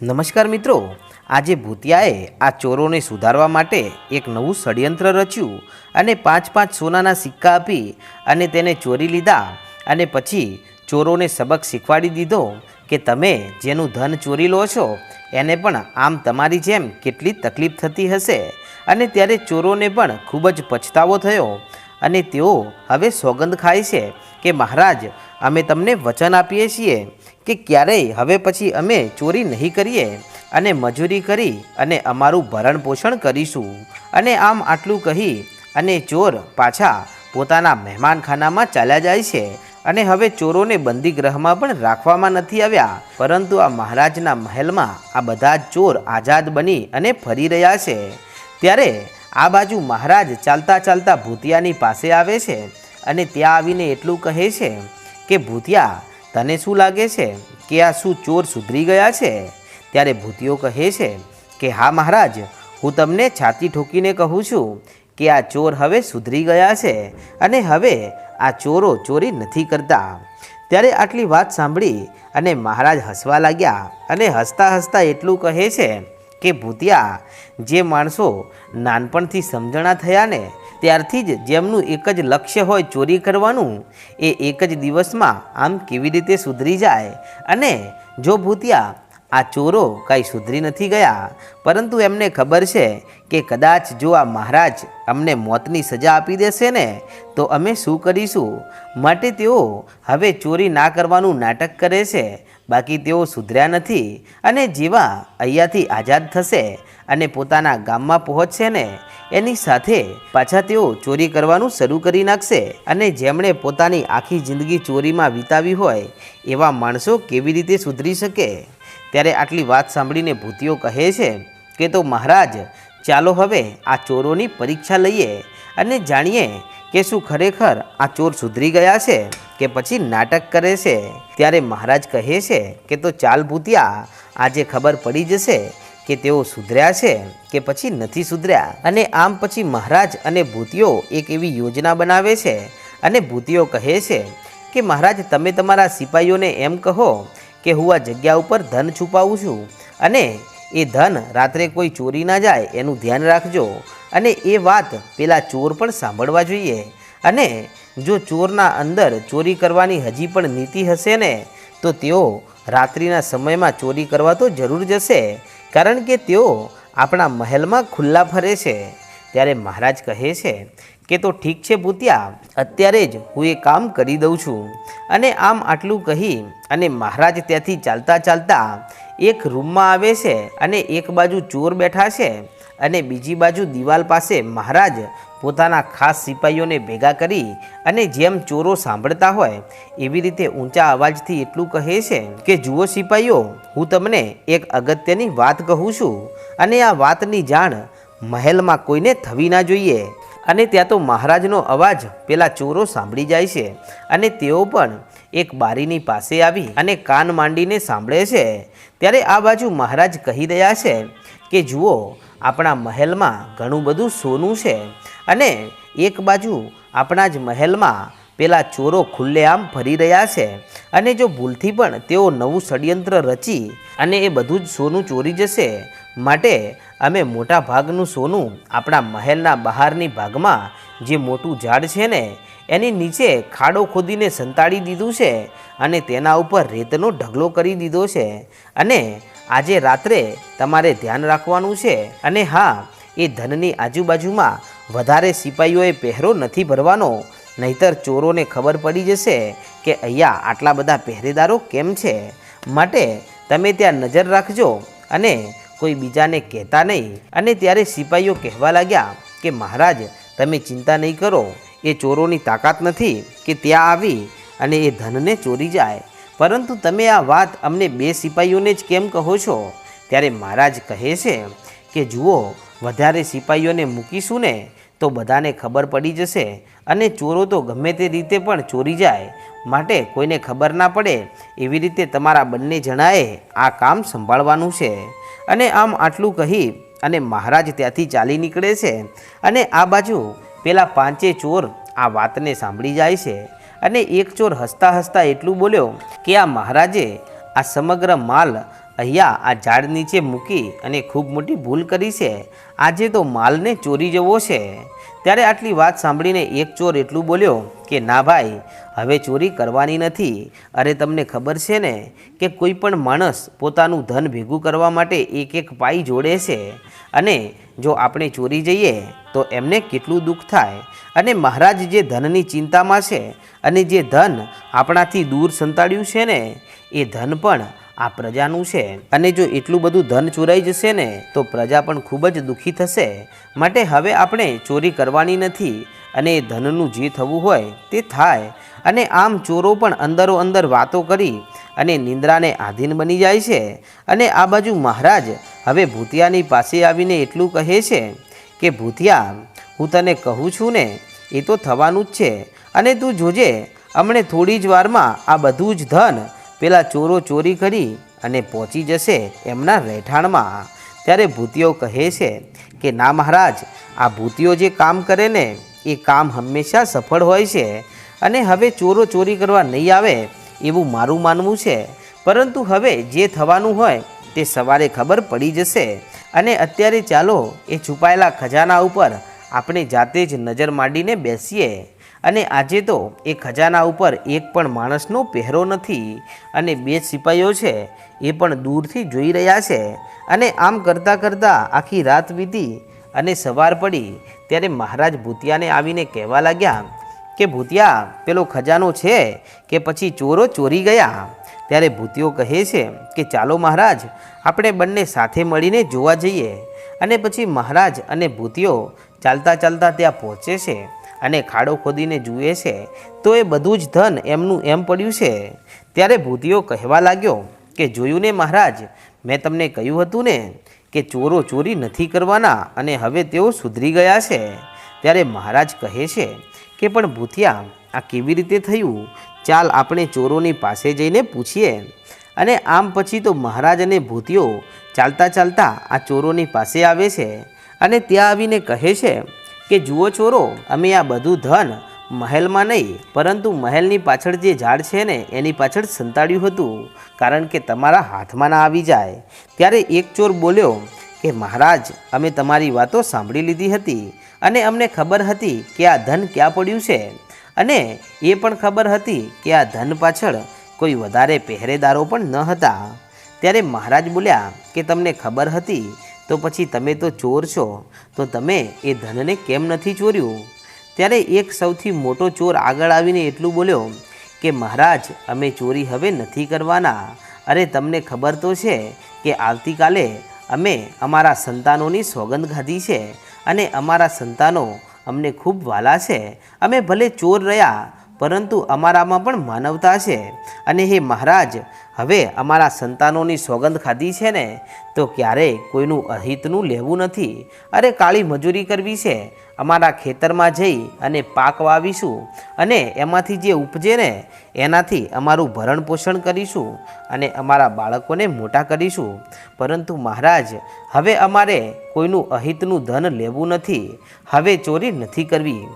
નમસ્કાર મિત્રો, આજે ભૂતિયાએ આ ચોરોને સુધારવા માટે એક નવું ષડયંત્ર રચ્યું અને પાંચ પાંચ સોનાના સિક્કા આપી અને તેને ચોરી લીધા અને પછી ચોરોને સબક શીખવાડી દીધો કે તમે જેનું ધન ચોરી લો છો, એને પણ આમ તમારી જેમ કેટલી તકલીફ થતી હશે. અને ત્યારે ચોરોને પણ ખૂબ જ પછતાવો થયો અને તેઓ હવે સોગંદ ખાય છે કે મહારાજ અમે તમને વચન આપીએ છીએ કે ક્યારેય હવે પછી અમે ચોરી નહીં કરીએ અને મજૂરી કરી અને અમારું ભરણ પોષણ કરીશું. અને આમ આટલું કહી અને ચોર પાછા પોતાના મહેમાનખાનામાં ચાલ્યા જાય છે અને હવે ચોરોને બંદી ગ્રહમાં પણ રાખવામાં નથી આવ્યા. પરંતુ આ મહારાજના મહેલમાં આ બધા ચોર આઝાદ બની અને ફરી રહ્યા છે. ત્યારે આ બાજુ મહારાજ ચાલતા ચાલતા ભૂતિયાની પાસે આવે છે અને ત્યાં આવીને એટલું કહે છે કે ભૂતિયા, તને શું લાગે છે કે આ શું ચોર સુધરી ગયા છે? ત્યારે ભૂતિયો કહે છે કે, હા મહારાજ, હું તમને છાતી ઠોકીને કહું છું કે આ ચોર હવે સુધરી ગયા છે અને હવે આ ચોરો ચોરી નથી કરતા. ત્યારે આટલી વાત સાંભળી અને મહારાજ હસવા લાગ્યા અને હસતા હસતા એટલું કહે છે કે, ભૂતિયા, જે માણસો નાનપણથી સમજણા થયા ને ત્યારથી જ જેમનું એક જ લક્ષ્ય હોય ચોરી કરવાનું, એ એક જ દિવસમાં આમ કેવી રીતે સુધરી જાય? અને જો ભૂતિયા આ ચોરો કાંઈ સુધરી નથી ગયા. પરંતુ એમને ખબર છે કે કદાચ જો આ મહારાજ અમને મોતની સજા આપી દેશે ને, તો અમે શું કરીશું? માટે તેઓ હવે ચોરી ના કરવાનું નાટક કરે છે. બાકી તેઓ સુધર્યા નથી અને જેવા અહીંયાથી આઝાદ થશે અને પોતાના ગામમાં પહોંચશે ને, એની સાથે પાછા તેઓ ચોરી કરવાનું શરૂ કરી નાખશે. અને જેમણે પોતાની આખી જિંદગી ચોરીમાં વિતાવી હોય, એવા માણસો કેવી રીતે સુધરી શકે? ત્યારે આટલી વાત સાંભળીને ભૂતિઓ કહે છે કે તો મહારાજ, ચાલો હવે આ ચોરોની પરીક્ષા લઈએ અને જાણીએ કે શું ખરેખર આ ચોર સુધરી ગયા છે કે પછી નાટક કરે છે. ત્યારે મહારાજ કહે છે કે તો ચાલ ભૂતિયા, આજે ખબર પડી જશે કે તેઓ સુધર્યા છે કે પછી નથી સુધર્યા. અને આમ પછી મહારાજ અને ભૂતિઓ એક એવી યોજના બનાવે છે અને ભૂતિઓ કહે છે કે મહારાજ, તમે તમારા સિપાહીઓને એમ કહો કે હું આ જગ્યા ઉપર ધન છુપાવું છું અને એ ધન રાત્રે કોઈ ચોરી ના જાય એનું ધ્યાન રાખજો. અને એ વાત પેલા ચોર પણ સાંભળવા જોઈએ. અને જો ચોરના અંદર ચોરી કરવાની હજી પણ નીતિ હશે ને, તો તેઓ રાત્રિના સમયમાં ચોરી કરવા તો જરૂર જશે, કારણ કે તેઓ આપણા મહેલમાં ખુલ્લા ફરે છે. ત્યારે મહારાજ કહે છે કે તો ઠીક છે ભૂતિયા, અત્યારે જ હું એ કામ કરી દઉં છું. અને આમ આટલું કહી અને મહારાજ ત્યાંથી ચાલતા ચાલતા એક રૂમમાં આવે છે અને એક બાજુ ચોર બેઠા છે અને બીજી બાજુ દિવાલ પાસે મહારાજ પોતાના ખાસ સિપાહીઓને ભેગા કરી અને જેમ ચોરો સાંભળતા હોય એવી રીતે ઊંચા અવાજથી એટલું કહે છે કે, જુઓ સિપાહીઓ હું તમને એક અગત્યની વાત કહું છું અને આ વાતની જાણ મહેલમાં કોઈને થવી ના જોઈએ. અને ત્યાં તો મહારાજનો અવાજ પેલા ચોરો સાંભળી જાય છે અને તેઓ પણ એક બારીની પાસે આવી અને કાન માંડીને સાંભળે છે. ત્યારે આ બાજુ મહારાજ કહી રહ્યા છે કે, જુઓ, આપણા મહેલમાં ઘણું બધું સોનું છે અને એક બાજુ આપણા જ મહેલમાં પેલા ચોરો ખુલ્લેઆમ ફરી રહ્યા છે અને જો ભૂલથી પણ તેઓ નવું ષડયંત્ર રચી અને એ બધું જ સોનું ચોરી જશે, માટે અમે મોટા ભાગનું સોનું આપણા મહેલના બહારની ભાગમાં જે મોટું ઝાડ છે ને, એની નીચે ખાડો ખોદીને સંતાડી દીધું છે અને તેના ઉપર રેતનો ઢગલો કરી દીધો છે. અને આજે રાત્રે તમારે ધ્યાન રાખવાનું છે. અને હા, એ ધનની આજુબાજુમાં વધારે સિપાહીઓએ પહેરો નથી ભરવાનો નહીતર ચોરોને ખબર પડી જશે કે અહીંયા આટલા બધા પહેરેદારો કેમ છે? માટે તમે ત્યાં નજર રાખજો અને કોઈ બીજાને કહેતા નહીં. અને ત્યારે સિપાહીઓ કહેવા લાગ્યા કે, મહારાજ, તમે ચિંતા નહીં કરો. એ ચોરોની તાકાત નથી કે ત્યાં આવી અને એ ધનને ચોરી જાય. પરંતુ તમે આ વાત અમને બે સિપાહીઓને જ કેમ કહો છો? ત્યારે મહારાજ કહે છે કે, જુઓ, વધારે સિપાહીઓને મૂકીશું ને તો બધાને ખબર પડી જશે અને ચોરો તો ગમે તે રીતે પણ ચોરી જાય. માટે કોઈને ખબર ના પડે એવી રીતે તમારા બંને જણાએ આ કામ સંભાળવાનું છે. અને આમ આટલું કહી અને મહારાજ ત્યાંથી ચાલી નીકળે છે. અને આ બાજુ પેલા પાંચે ચોર આ વાતને સાંભળી જાય છે. અને એક ચોર હસતા હસતા એટલું બોલ્યો કે આ મહારાજે આ સમગ્ર માલ અહીંયા આ ઝાડ નીચે મૂકી અને ખૂબ મોટી ભૂલ કરી છે. આજે તો માલને ચોરી જવો છે. ત્યારે આટલી વાત સાંભળીને એક ચોર એટલું બોલ્યો કે, ના ભાઈ, હવે ચોરી કરવાની નથી. અરે, તમને ખબર છે ને કે કોઈ પણ માણસ પોતાનું ધન ભેગું કરવા માટે એક એક પાઈ જોડે છે. અને જો આપણે ચોરી જઈએ, તો એમને કેટલું દુઃખ થાય. અને મહારાજ જે ધનની ચિંતામાં છે અને જે ધન આપણાથી દૂર સંતાડ્યું છે ને, એ ધન પણ આ પ્રજાનું છે. અને જો એટલું બધું ધન ચોરાઈ જશે ને, તો પ્રજા પણ ખૂબ જ દુઃખી થશે. માટે હવે આપણે ચોરી કરવાની નથી અને ધનનું જે થવું હોય તે થાય. અને આમ ચોરો પણ અંદરો અંદર વાતો કરી અને નિંદ્રાને આધીન બની જાય છે. અને આ બાજુ મહારાજ હવે ભૂતિયાની પાસે આવીને એટલું કહે છે કે, ભૂતિયા, હું તને કહું છું ને, એ તો થવાનું જ છે. અને તું જોજે હમણે થોડી જ વારમાં આ બધું જ ધન પેલા ચોરો ચોરી કરી અને પહોંચી જશે એમના રહેઠાણમાં. ત્યારે ભૂતિયો કહે છે કે, ના મહારાજ, આ ભૂતિયો જે કામ કરે ને, એ કામ હંમેશા સફળ હોય છે અને હવે ચોરો ચોરી કરવા નહીં આવે એવું મારું માનવું છે. પરંતુ હવે જે થવાનું હોય તે સવારે ખબર પડી જશે અને અત્યારે ચાલો એ છુપાયેલા ખજાના ઉપર આપણે જાતે જ નજર માંડીને બેસીએ. અને આજે તો એ ખજાના ઉપર એક પણ માણસનો પહેરો નથી અને બે સિપાહીઓ છે, એ પણ દૂરથી જોઈ રહ્યા છે અને આમ કરતાં કરતાં આખી રાત વીતી અને સવાર પડી ત્યારે મહારાજ ભૂતિયાને આવીને કહેવા લાગ્યા કે, ભૂતિયા, પેલો ખજાનો છે કે પછી ચોરો ચોરી ગયા? ત્યારે ભૂતિયો કહે છે કે, ચાલો મહારાજ, આપણે બંને સાથે મળીને જોવા જઈએ. અને પછી મહારાજ અને ભૂતિયો ચાલતા ચાલતા ત્યાં પહોંચે છે. અને ખાડો ખોદીને જુએ છે, તો એ બધું જ ધન એમનું એમ પડ્યું છે. ત્યારે ભૂતિયો કહેવા લાગ્યો કે, જોયું ને મહારાજ, મેં તમને કહ્યું હતું ને કે ચોરો ચોરી નથી કરવાના અને હવે તેઓ સુધરી ગયા છે. ત્યારે મહારાજ કહે છે કે, પણ ભૂતિયા, આ કેવી રીતે થયું? ચાલ આપણે ચોરોની પાસે જઈને પૂછીએ. અને આમ પછી તો મહારાજ અને ભૂતિયો ચાલતા ચાલતા આ ચોરોની પાસે આવે છે અને ત્યાં આવીને કહે છે કે જુઓ ચોરો, અમે આ બધું ધન મહેલમાં નહીં, પરંતુ મહેલની પાછળ જે ઝાડ છે ને, એની પાછળ સંતાડ્યું હતું. કારણ કે તમારા હાથમાં ના આવી જાય. ત્યારે એક ચોર બોલ્યો કે, મહારાજ, અમે તમારી વાતો સાંભળી લીધી હતી અને અમને ખબર હતી કે આ ધન ક્યાં પડ્યું છે. અને એ પણ ખબર હતી કે આ ધન પાછળ કોઈ વધારે પહેરેદારો પણ ન હતા. ત્યારે મહારાજ બોલ્યા કે, તમને ખબર હતી તો પછી તમે તો ચોર છો, તો તમે એ ધનને કેમ નથી ચોર્યું? ત્યારે એક સૌથી મોટો ચોર આગળ આવીને એટલું બોલ્યો કે, મહારાજ, અમે ચોરી હવે નથી કરવાના. અરે, તમને ખબર તો છે કે આવતીકાલે અમે અમારા સંતાનોની સોગંદ ખાધી છે અને અમારા સંતાનો અમને ખૂબ વાલા છે. અમે ભલે ચોર રહ્યા, પરંતુ અમારામાં પણ માનવતા છે. અને હે મહારાજ હવે અમારા સંતાનોની સોગંદ ખાધી છે ને, તો ક્યારેય કોઈનું અહિતનું લેવું નથી. અરે કાળી મજૂરી કરવી છે. અમારા ખેતરમાં જઈ અને પાક વાવીશું અને એમાંથી જે ઉપજે ને, એનાથી અમારું ભરણ પોષણ કરીશું અને અમારા બાળકોને મોટા કરીશું. પરંતુ મહારાજ, હવે અમારે કોઈનું અહિતનું ધન લેવું નથી. હવે ચોરી નથી કરવી.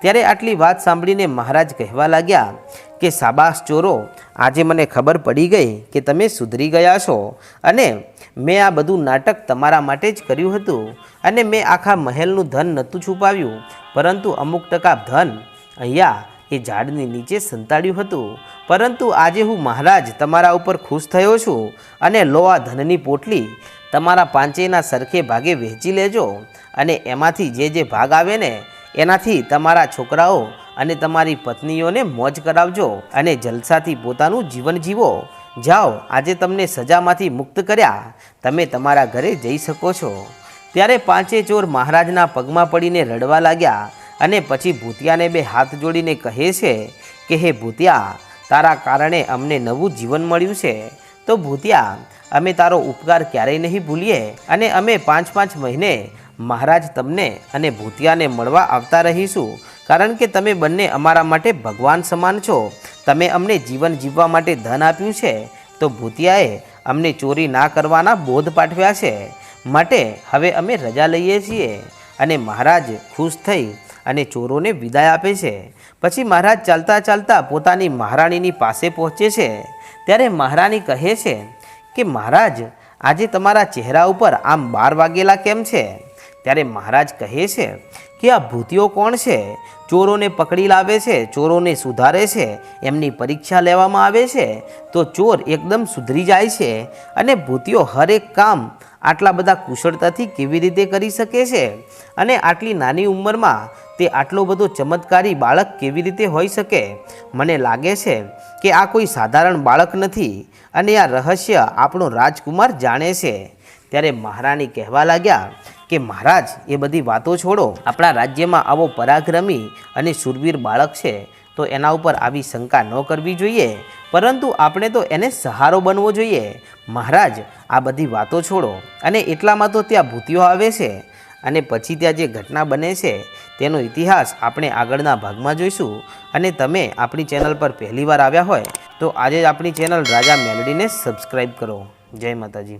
ત્યારે આટલી વાત સાંભળીને મહારાજ કહેવા લાગ્યા કે સાબાસ ચોરો? આજે મને ખબર પડી ગઈ કે તમે સુધરી ગયા છો. અને મેં આ બધું નાટક તમારા માટે જ કર્યું હતું. અને મેં આખા મહેલનું ધન નહોતું છુપાવ્યું. પરંતુ અમુક ટકા ધન અહીંયા એ ઝાડની નીચે સંતાડ્યું હતું. પરંતુ આજે હું મહારાજ તમારા ઉપર ખુશ થયો છું અને લો આ ધનની પોટલી તમારા પાંચેયના સરખે ભાગે વહેંચી લેજો. અને એમાંથી જે જે ભાગ આવે ને, એનાથી તમારા છોકરાઓ અને તમારી પત્નીઓને મોજ કરાવજો અને જલસાથી પોતાનું જીવન જીવો. જાઓ, આજે તમને સજામાંથી મુક્ત કર્યા. તમે તમારા ઘરે જઈ શકો છો. ત્યારે પાંચે ચોર મહારાજના પગમાં પડીને રડવા લાગ્યા અને પછી ભૂતિયાને બે હાથ જોડીને કહે છે કે, હે ભૂતિયા, તારા કારણે અમને નવું જીવન મળ્યું છે. તો ભૂતિયા, અમે તારો ઉપકાર ક્યારેય નહીં ભૂલીએ અને અમે પાંચ પાંચ મહિને મહારાજ તમને અને ભૂતિયાને મળવા આવતા રહીશું. કારણ કે તમે બંને અમારા માટે ભગવાન સમાન છો. તમે અમને જીવન જીવવા માટે ધન આપ્યું છે. તો ભૂતિયાએ અમને ચોરી ના કરવાના બોધ પાઠવ્યા છે. માટે હવે અમે રજા લઈએ છીએ અને મહારાજ ખુશ થઈ અને ચોરોને વિદાય આપે છે. પછી મહારાજ ચાલતા ચાલતા પોતાની મહારાણીની પાસે પહોંચે છે. ત્યારે મહારાણી કહે છે કે, મહારાજ, આજે તમારા ચહેરા ઉપર આમ બાર વાગેલા કેમ છે? ત્યારે મહારાજ કહે છે કે આ ભૂતિઓ કોણ છે? ચોરોને પકડી લાવે છે, ચોરોને સુધારે છે, એમની પરીક્ષા લેવામાં આવે છે, તો ચોર એકદમ સુધરી જાય છે અને ભૂતિઓ હરેક કામ આટલા બધા કુશળતાથી કેવી રીતે કરી શકે છે? અને આટલી નાની ઉંમરમાં તે આટલો બધો ચમત્કારી બાળક કેવી રીતે હોઈ શકે? મને લાગે છે કે આ કોઈ સાધારણ બાળક નથી અને આ રહસ્ય આપણો રાજકુમાર જાણે છે. ત્યારે મહારાણી કહેવા લાગ્યા કે મહારાજ, એ બધી વાતો છોડો. આપણા રાજ્યમાં આવો પરાક્રમી અને શૂરવીર બાળક છે, તો એના ઉપર આવી શંકા ન કરવી જોઈએ. પરંતુ આપણે તો એને સહારો બનવો જોઈએ. મહારાજ, આ બધી વાતો છોડો. અને એટલામાં તો ત્યાં ભૂતિઓ આવે છે. અને પછી ત્યાં જે ઘટના બને છે, તેનો ઇતિહાસ આપણે આગળના ભાગમાં જોઈશું. અને તમે આપણી ચેનલ પર પહેલીવાર આવ્યા હોય, તો આજે જ આપણી ચેનલ રાજા મેલડીને સબસ્ક્રાઈબ કરો. જય માતાજી.